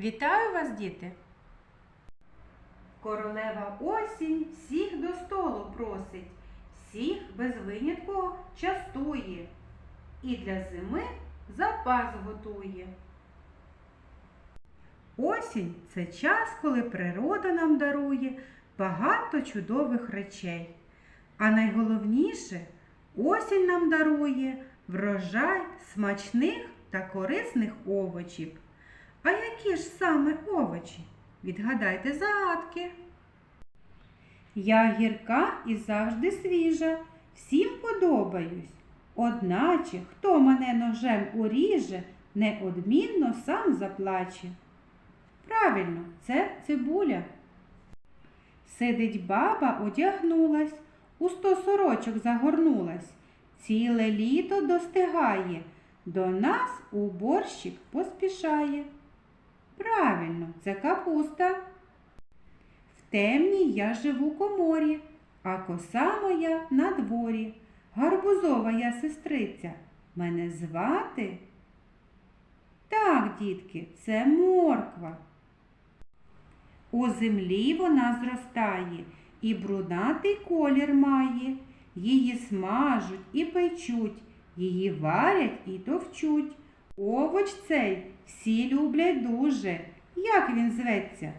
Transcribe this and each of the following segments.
Вітаю вас, діти! Королева осінь всіх до столу просить, всіх без винятку частує і для зими запас готує. Осінь це час, коли природа нам дарує багато чудових речей. А найголовніше осінь нам дарує врожай смачних та корисних овочів. А які ж саме овочі? Відгадайте загадки. Я гірка і завжди свіжа, всім подобаюсь. Одначе, хто мене ножем уріже, неодмінно сам заплаче. Правильно, це цибуля. Сидить баба, одягнулась, у сто сорочок загорнулась, ціле літо достигає, до нас у борщик поспішає. Правильно, це капуста. В темній я живу коморі, а коса моя на дворі. Гарбузова я сестриця. Мене звати? Так, дітки, це морква. У землі вона зростає і брунатий колір має. Її смажуть і печуть, її варять і товчуть. Овоч цей всі люблять дуже. Як він зветься?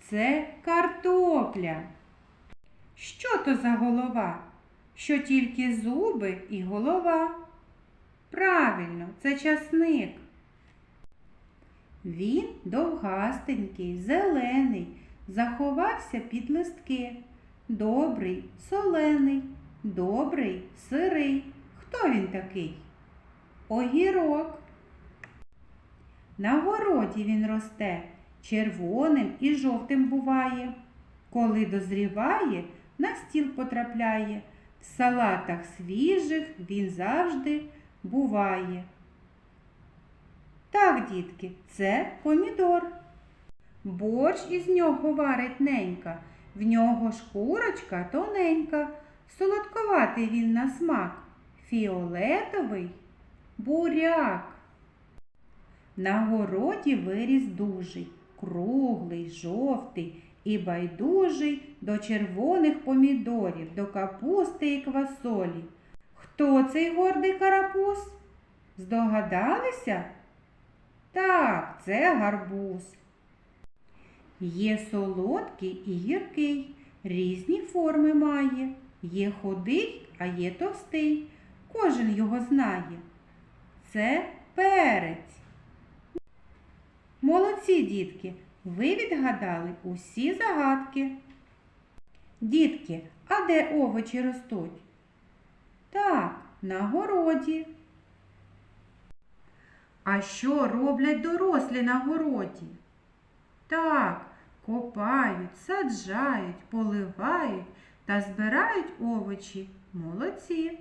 Це картопля. Що то за голова? Що тільки зуби і голова? Правильно, це часник. Він довгастенький, зелений, заховався під листки. Добрий, солений, добрий, сирий. Хто він такий? Огірок. На городі він росте, червоним і жовтим буває. Коли дозріває, на стіл потрапляє. В салатах свіжих він завжди буває. Так, дітки, це помідор. Борщ із нього варить ненька, в нього шкурочка тоненька, солодковатий він на смак, фіолетовий буряк. На городі виріс дужий, круглий, жовтий і байдужий до червоних помідорів, до капусти і квасолі. Хто цей гордий карапуз? Здогадалися? Так, це гарбуз. Є солодкий і гіркий, різні форми має. Є худий, а є товстий. Кожен його знає. Це перець. Молодці, дітки, ви відгадали усі загадки. Дітки, а де овочі ростуть? Так, на городі. А що роблять дорослі на городі? Так, копають, саджають, поливають та збирають овочі. Молодці.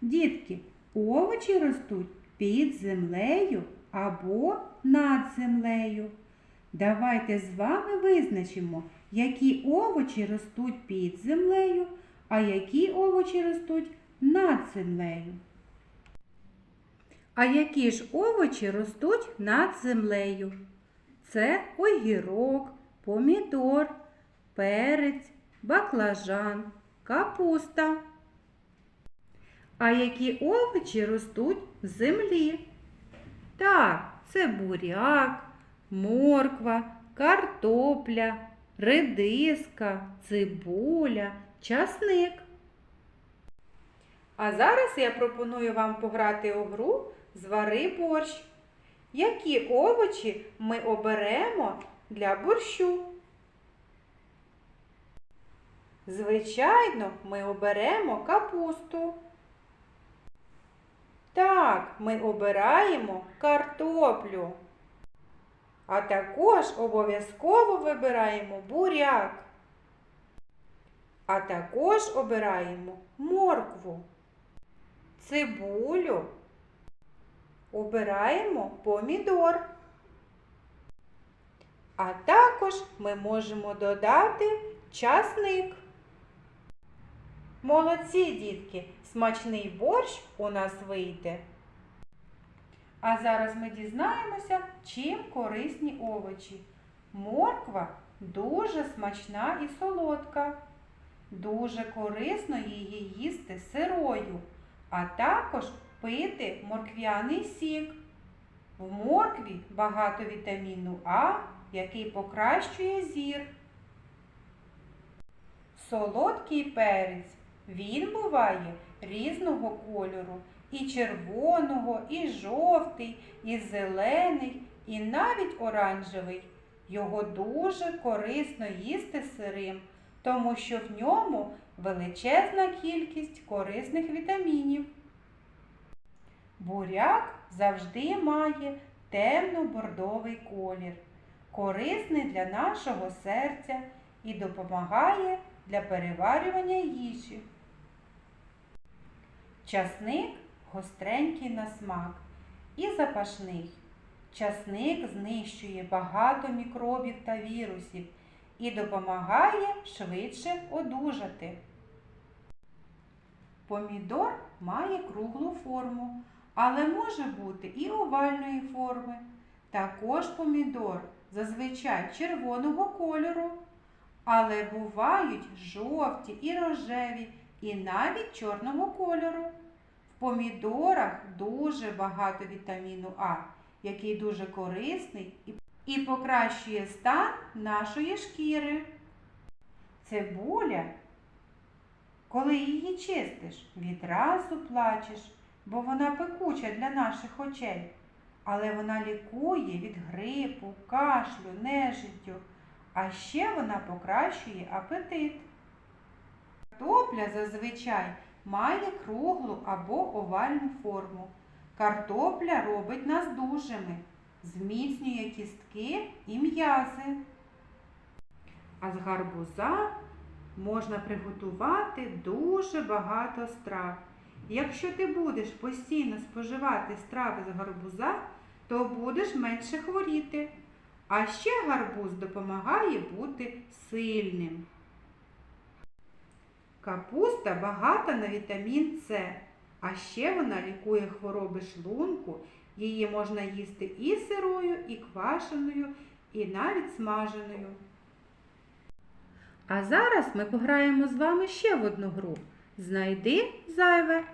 Дітки, овочі ростуть під землею або над землею. Давайте з вами визначимо, які овочі ростуть під землею, а які овочі ростуть над землею. А які ж овочі ростуть над землею? Це огірок, помідор, перець, баклажан, капуста. А які овочі ростуть в землі? Так, це буряк, морква, картопля, редиска, цибуля, часник. А зараз я пропоную вам пограти у гру Звари борщ. Які овочі ми оберемо для борщу? Звичайно, ми оберемо капусту. Так, ми обираємо картоплю. А також обов'язково вибираємо буряк. А також обираємо моркву, цибулю. Обираємо помідор. А також ми можемо додати часник. Молодці, дітки, смачний борщ у нас вийде. А зараз ми дізнаємося, чим корисні овочі. Морква дуже смачна і солодка. Дуже корисно її їсти сирою, а також пити морквяний сік. В моркві багато вітаміну А, який покращує зір. Солодкий перець. Він буває різного кольору. І червоного, і жовтий, і зелений, і навіть оранжевий. Його дуже корисно їсти сирим, тому що в ньому величезна кількість корисних вітамінів. Буряк завжди має темно-бордовий колір, корисний для нашого серця і допомагає для переварювання їжі. Часник гостренький на смак і запашний. Часник знищує багато мікробів та вірусів і допомагає швидше одужати. Помідор має круглу форму, але може бути і овальної форми. Також помідор зазвичай червоного кольору, але бувають жовті і рожеві, і навіть чорного кольору. В помідорах дуже багато вітаміну А, який дуже корисний і- покращує стан нашої шкіри. Цибуля, коли її чистиш, відразу плачеш, бо вона пекуча для наших очей. Але вона лікує від грипу, кашлю, нежиттю, а ще вона покращує апетит. Картопля зазвичай має круглу або овальну форму. Картопля робить нас дужими, зміцнює кістки і м'язи. А з гарбуза можна приготувати дуже багато страв. Якщо ти будеш постійно споживати страви з гарбуза, то будеш менше хворіти. А ще гарбуз допомагає бути сильним. Капуста багата на вітамін С, а ще вона лікує хвороби шлунку. Її можна їсти і сирою, і квашеною, і навіть смаженою. А зараз ми пограємо з вами ще в одну гру. Знайди зайве.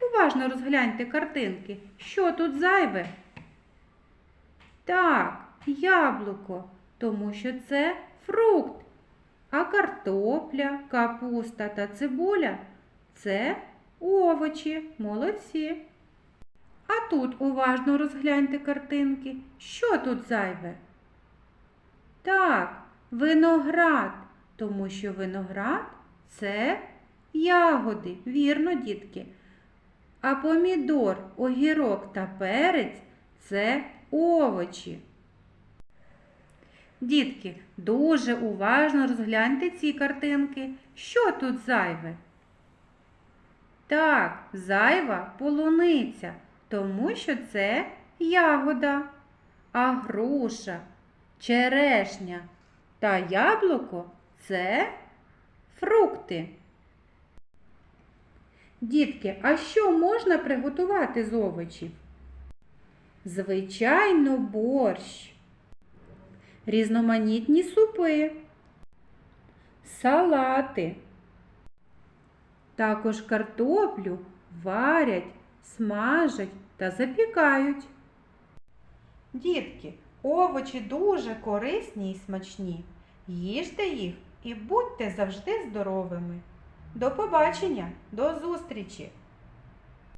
Уважно розгляньте картинки. Що тут зайве? Так, яблуко, тому що це фрукт. А картопля, капуста та цибуля це овочі, молодці. А тут уважно розгляньте картинки. Що тут зайве? Так, виноград, тому що виноград це ягоди, вірно, дітки. А помідор, огірок та перець це овочі. Дітки, дуже уважно розгляньте ці картинки. Що тут зайве? Так, зайва полуниця, тому що це ягода, а груша, черешня та яблуко це фрукти. Дітки, а що можна приготувати з овочів? Звичайно, борщ різноманітні супи, салати. Також картоплю варять, смажать та запікають. Дітки, овочі дуже корисні і смачні. Їжте їх і будьте завжди здоровими. До побачення, до зустрічі!